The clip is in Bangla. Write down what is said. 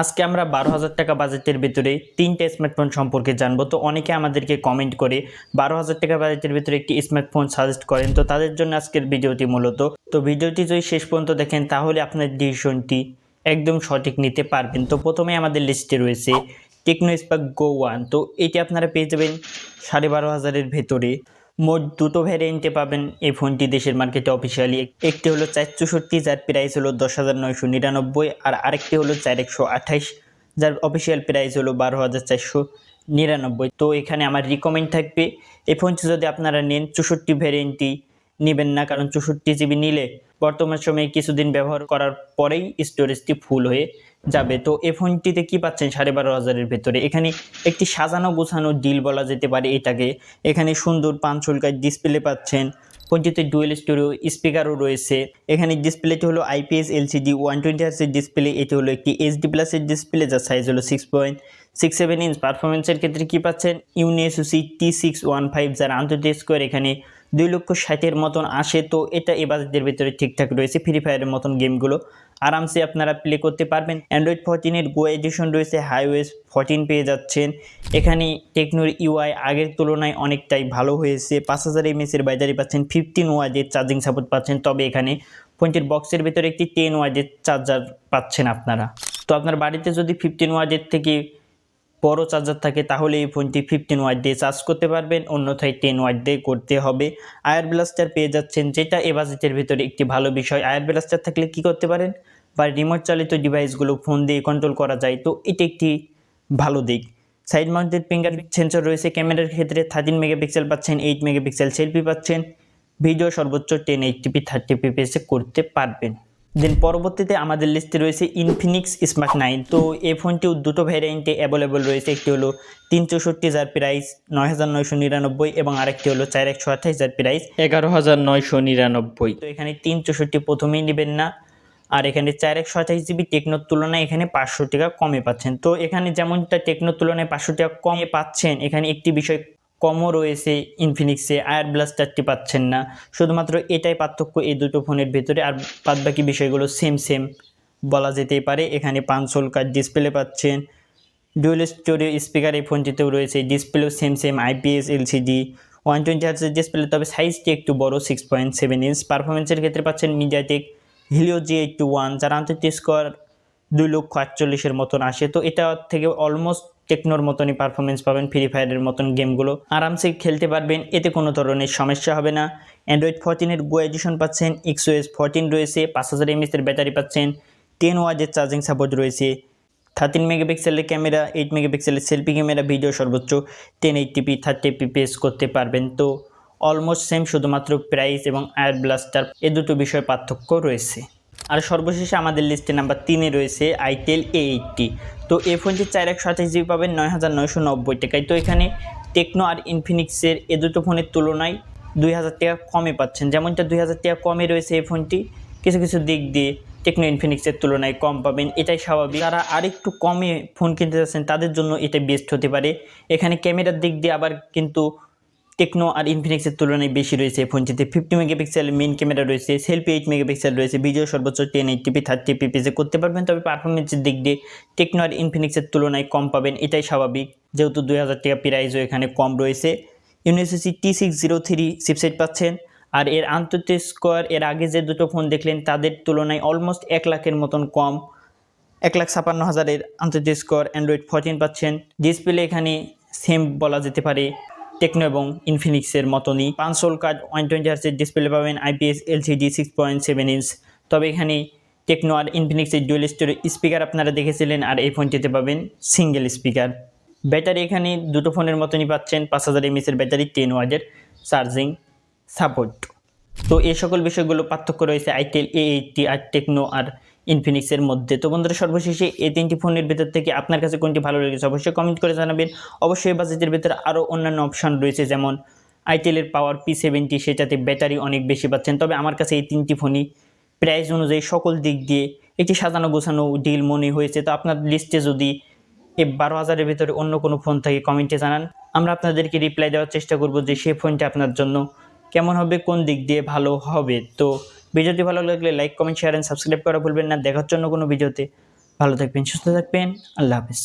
আজকে আমরা বারো হাজার টাকা বাজেটের ভিতরে তিনটে স্মার্টফোন সম্পর্কে জানব। তো অনেকে আমাদেরকে কমেন্ট করে বারো হাজার টাকা বাজেটের ভিতরে একটি স্মার্টফোন সাজেস্ট করেন। তো তাদের জন্য আজকের ভিডিওটি মূলত। তো ভিডিওটি যদি শেষ পর্যন্ত দেখেন, তাহলে আপনার ডিসিশনটি একদম সঠিক নিতে পারবেন। তো প্রথমে আমাদের লিস্টে রয়েছে টেকনো স্পার্ক গো ওয়ান তো এটি আপনারা পেয়ে যাবেন সাড়ে বারো হাজারের ভেতরে। মোট দুটো ভ্যারিয়েন্টে পাবেন। এই ফোনটি দেশের মার্কেটে অফিসিয়ালি একটি হলো চার চৌষট্টি, যার প্রাইস হলো দশ হাজার নয়শো নিরানব্বই, আর আরেকটি হলো চার একশো আঠাইশ যার অফিসিয়াল প্রাইস হলো বারো হাজার চারশো নিরানব্বই। তো এখানে আমার রিকমেন্ড থাকবে, এই ফোনটি যদি আপনারা নেন, চৌষট্টি ভ্যারিয়েন্টটি নেবেন না, কারণ চৌষট্টি জিবি নিলে বর্তমান সময়ে কিছুদিন ব্যবহার করার পরেই স্টোরেজটি ফুল হয়ে যাবে। তো এই ফোনটিতে কী পাচ্ছেন সাড়ে বারো হাজারের ভেতরে? এখানে একটি সাজানো গোছানো ডিল বলা যেতে পারে এটাকে। এখানে সুন্দর পাঁচশোলকার ডিসপ্লে পাচ্ছেন। ফোনটিতে ডুয়েল স্টোরিও স্পিকারও রয়েছে। এখানে ডিসপ্লেটি হলো আইপিএস এলসিডি ওয়ান টোয়েন্টি হার্সের ডিসপ্লে। এটি হলো একটি এইচডি প্লাসের ডিসপ্লে, যার সাইজ হলো six point six seven inch পারফরমেন্সের ক্ষেত্রে কী পাচ্ছেন? Unisoc T six one five যার আন্তর্জাতিক স্কোয়ার এখানে দুই লক্ষ ষাটের মতন আসে। তো এটা এ বাজেটের ভিতরে ঠিকঠাক রয়েছে। ফ্রি ফায়ারের মতন গেমগুলো আরামসে আপনারা প্লে করতে পারবেন। অ্যান্ড্রয়েড ফোরটিনের গো এডিশন রয়েছে। হাইওয়েস ফোরটিন পেয়ে যাচ্ছেন। এখানে টেকনোর ইউআই আগের তুলনায় অনেকটাই ভালো হয়েছে। পাঁচ হাজার এমএসের ব্যাটারি পাচ্ছেন। ফিফটিন ওয়াজের চার্জিং সাপোর্ট পাচ্ছেন। তবে এখানে ফোনটির বক্সের ভিতরে একটি টেন ওয়াজের চার্জার পাচ্ছেন আপনারা। তো আপনার বাড়িতে যদি ফিফটিন ওয়াজের থেকে বড় চার্জার থাকে, তাহলে এই ফোনটি ফিফটিন ওয়াট দিয়ে চার্জ করতে পারবেন, অন্যথায় টেন ওয়াট দিয়ে করতে হবে। আয়ার ব্লাস্টার পেয়ে যাচ্ছেন যেটা এ বাজেটের ভিতরে একটি ভালো বিষয়। আয়ার ব্লাস্টার থাকলে কি করতে পারেন? বা রিমোট চালিত ডিভাইসগুলো ফোন দিয়ে কন্ট্রোল করা যায়, তো এটি একটি ভালো দিক। সাইড মাউন্টেড ফিঙ্গার সেন্সর রয়েছে, ক্যামেরার ক্ষেত্রে থার্টিন মেগাপিক্সেল পাচ্ছেন এইট মেগাপিক্সেল সেলফি পাচ্ছেন। ভিডিও সর্বোচ্চ টেন এইট টিপি থার্টি পিপিএসে করতে পারবেন। দেন পরবর্তীতে আমাদের লিস্টে রয়েছে ইনফিনিক্স স্মার্ট নাইন তো এই ফোনটিও দুটো ভ্যারিয়েন্টে অ্যাভেলেবল রয়েছে। একটি হলো তিন চৌষট্টি যার প্রাইস নয় হাজার নয়শো নিরানব্বই এবং আরেকটি হলো চার একশো আঠাশ যার প্রাইস এগারো হাজার নয়শো নিরানব্বই। তো এখানে তিন চৌষট্টি প্রথমেই নেবেন না। আর এখানে চার একশো আঠাশ জিবি টেকনোর তুলনায় এখানে পাঁচশো টাকা কমে পাচ্ছেন। তো এখানে যেমনটা টেকনোর তুলনায় পাঁচশো টাকা কমে পাচ্ছেন এখানে একটি বিষয় কমও রয়েছে ইনফিনিক্সে আয়ার ব্লাস্টারটি পাচ্ছেন না। শুধুমাত্র এটাই পার্থক্য এই দুটো ফোনের ভেতরে, আর বাদ বাকি বিষয়গুলো সেম সেম বলা যেতেই পারে। এখানে পাঁচশোল কার ডিসপ্লে পাচ্ছেন। ডুয়েল স্টোরিও স্পিকার এই ফোনটিতেও রয়েছে, ডিসপ্লেও same same IPS, LCD, one twenty হার্সের display, তবে সাইজটি একটু বড়, সিক্স পয়েন্ট সেভেন ইঞ্চ। পারফরমেন্সের ক্ষেত্রে পাচ্ছেন MediaTek Helio G eight two one, যার আন্তর্জাতিক স্কোয়ার দুই লক্ষ আটচল্লিশের মতন আসে। তো এটা থেকে অলমোস্ট টেকনোর মতনই পারফরমেন্স পাবেন ফ্রি ফায়ারের মতন গেমগুলো আরামসে খেলতে পারবেন, এতে কোনো ধরনের সমস্যা হবে না। অ্যান্ড্রয়েড ফোরটিনের গো এডিশন পাচ্ছেন এক্সো এস ফোরটিন রয়েছে, পাঁচ হাজার এমএসের ব্যাটারি পাচ্ছেন টেন ওয়াজের চার্জিং সাপোর্ট রয়েছে। থার্টিন মেগাপিক্সেলের ক্যামেরা এইট মেগাপিক্সেলের সেলফি ক্যামেরা ভিডিও সর্বোচ্চ ten eight eighty P thirty PPS করতে পারবেন। তো অলমোস্ট সেম শুধুমাত্র প্রাইস এবং আয়ার ব্লাস্টার এ দুটো বিষয় পার্থক্য রয়েছে। আর সর্বশেষে আমাদের লিস্টে নাম্বার তিনে রয়েছে আইটেল এ এইটটি। তো এই ফোনটি চার একশো আঠাশ জিবি পাবেন, নয় হাজার নয়শো নব্বই টাকায়। তো এখানে টেকনো আর ইনফিনিক্সের এ দুটো ফোনের তুলনায় দুই হাজার টাকা কমে পাচ্ছেন। যেমনটা দুই হাজার টাকা কমে রয়েছে এই ফোনটি, কিছু কিছু দিক দিয়ে টেকনো ইনফিনিক্সের তুলনায় কম পাবেন। এটাই স্বাভাবিক। যারা আরেকটু কমে ফোন কিনতে যাচ্ছেন তাদের জন্য এটা বেস্ট হতে পারে। এখানে ক্যামেরার দিক দিয়ে আবার কিন্তু টেকনো আর ইনফিনিক্সের তুলনায় বেশি রয়েছে ফোনটিতে ফিফটি মেগাপিক্সেল মেন ক্যামেরা রয়েছে সেলফি এইট মেগাপিক্সেল রয়েছে ভিডিও সর্বোচ্চ টেন এইট টিপি থার্টি পিপিসে করতে পারবেন। তবে পারফরমেন্সের দিক দিয়ে টেকনো আর ইনফিনিক্সের তুলনায় কম পাবেন, এটাই স্বাভাবিক। যেহেতু দুই হাজার টাকা প্রাইসও এখানে কম রয়েছে। Unisoc T six zero three chipset পাচ্ছেন। আর এর আন্তর্জাতিক স্কোয়ার এর আগে যে দুটো ফোন দেখলেন, তাদের তুলনায় অলমোস্ট এক লাখের মতন কম। এক লাখ ছাপান্ন হাজারের আন্তর্জাতিক স্কোর অ্যান্ড্রয়েড ফোরটিন পাচ্ছেন। ডিসপ্লে এখানে সেম বলা যেতে পারে। টেকনো এবং ইনফিনিক্সের মতনই। Punch hole cut one twenty হার্সের display পাবেন IPS LCD six point seven inch তবে এখানে টেকনো আর ইনফিনিক্সের ডুয়েল স্টোর স্পিকার আপনারা দেখেছিলেন, আর এই ফোনটিতে পাবেন সিঙ্গেল স্পিকার ব্যাটারি এখানে দুটো ফোনের মতনই পাচ্ছেন, পাঁচ হাজার এমএসের ব্যাটারি টেন ওয়াজের চার্জিং সাপোর্ট তো এই সকল বিষয়গুলো পার্থক্য রয়েছে আইটেল এ এইটটি আর টেকনো আর ইনফিনিক্সের মধ্যে। তো বন্ধুরা, সর্বশেষে এই তিনটি ফোনের ভিতর থেকে আপনার কাছে কোনটি ভালো লেগেছে অবশ্যই কমেন্ট করে জানাবেন। অবশ্যই বাজেটের ভিতরে আরও অন্যান্য অপশান রয়েছে, যেমন আইটেলের পাওয়ার পি সেভেন্টি সেটাতে ব্যাটারি অনেক বেশি পাচ্ছেন। তবে আমার কাছে এই তিনটি ফোনই প্রাইস অনুযায়ী সকল দিক দিয়ে একটি সাজানো গোছানো ডিল মনে হয়েছে। তো আপনার লিস্টে যদি এই বারো হাজারের ভিতরে অন্য কোনো ফোন থাকে কমেন্টে জানান। আমরা আপনাদেরকে রিপ্লাই দেওয়ার চেষ্টা করব যে সেই ফোনটা আপনার জন্য কেমন হবে, কোন দিক দিয়ে ভালো হবে। তো ভিডিওটি ভালো লাগলে like comment share and subscribe করা ভুলবেন না। দেখার জন্য কোনো ভিডিওতে ভালো থাকবেন, সুস্থ থাকবেন। আল্লাহ হাফিজ।